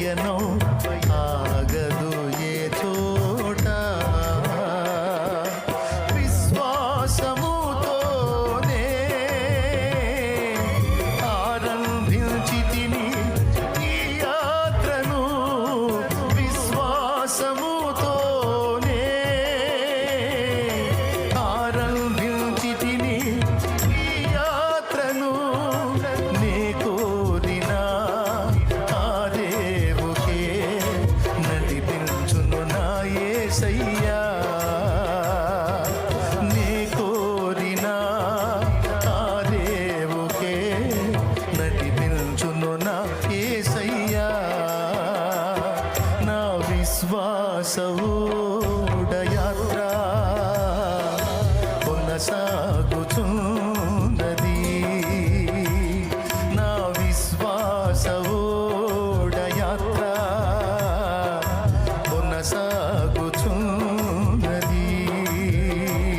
పయనం ఆగదు. ఏసయ్యా నే కోరిన ఆ దేవుకే నటిపించును నా ఏసయ్యా. నా విశ్వాసవుడయాత్ర కొనసాగుతుంది సాగుచుంది